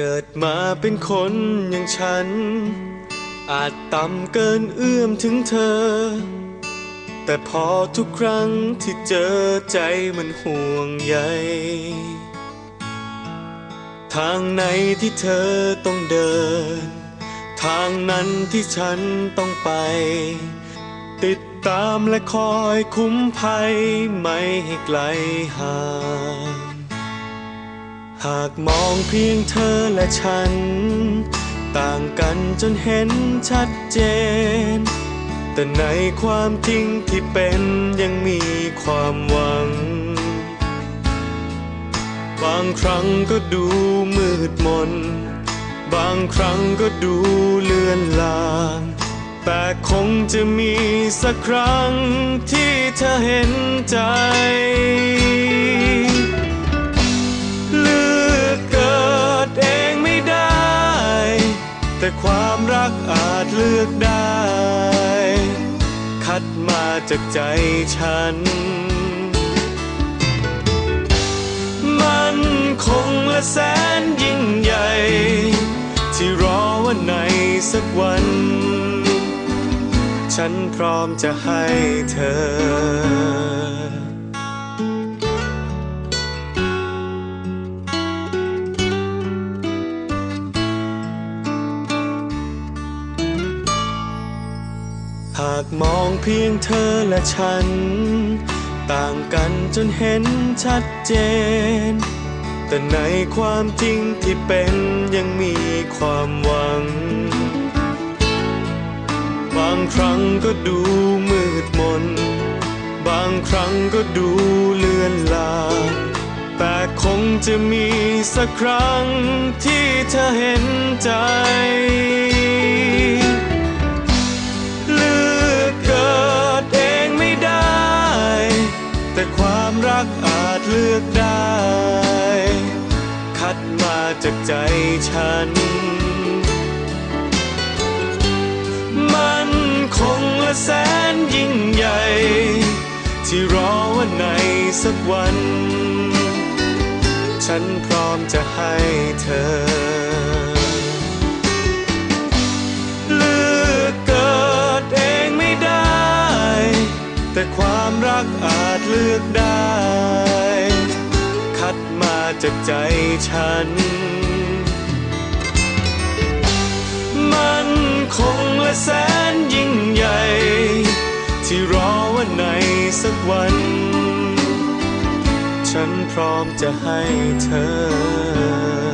เกิดมาเป็นคนอย่างฉัน อาจต่ำเกินเอื้อมถึงเธอ แต่พอทุกครั้งที่เจอใจมันห่วงใยทางไหนที่เธอต้องเดิน ทางนั้นที่ฉันต้องไป ติดตามและคอยคุ้มภัยไม่ให้ไกลห่าง หากมองเพียงเธอและฉัน ต่างกันจนเห็นชัดเจน แต่ในความจริงที่เป็นยังมีความหวัง บางครั้งก็ดูมืดมน บางครั้งก็ดูเลือนลางแต่คงจะมีสักครั้งที่เธอเห็นใจ แต่ความรักอาจเลือกได้ คัดมาจากใจฉัน มันคงและแสนยิ่งใหญ่ ที่รอวันไหนสักวัน ฉันพร้อมจะให้เธอากมองเพียงเธอและฉัน ต่างกันจนเห็นชัดเจน แต่ในความจริงที่เป็นยังมีความหวัง บางครั้งก็ดูมืดมน บางครั้งก็ดูเลือนลางแต่คงจะมีสักครั้งที่เธอเห็นใจ กอาจเลือกได้ คัดมาจากใจฉัน มันคงและแสนยิ่งใหญ่ ที่รอวันไหนสักวัน ฉันพร้อมจะให้เธอเลือกเกิดเองไม่ได้แต่ความรักอา เลือกได้ คัดมาจากใจฉัน มันคงและแสนยิ่งใหญ่ ที่รอวันไหนสักวัน ฉันพร้อมจะให้เธอ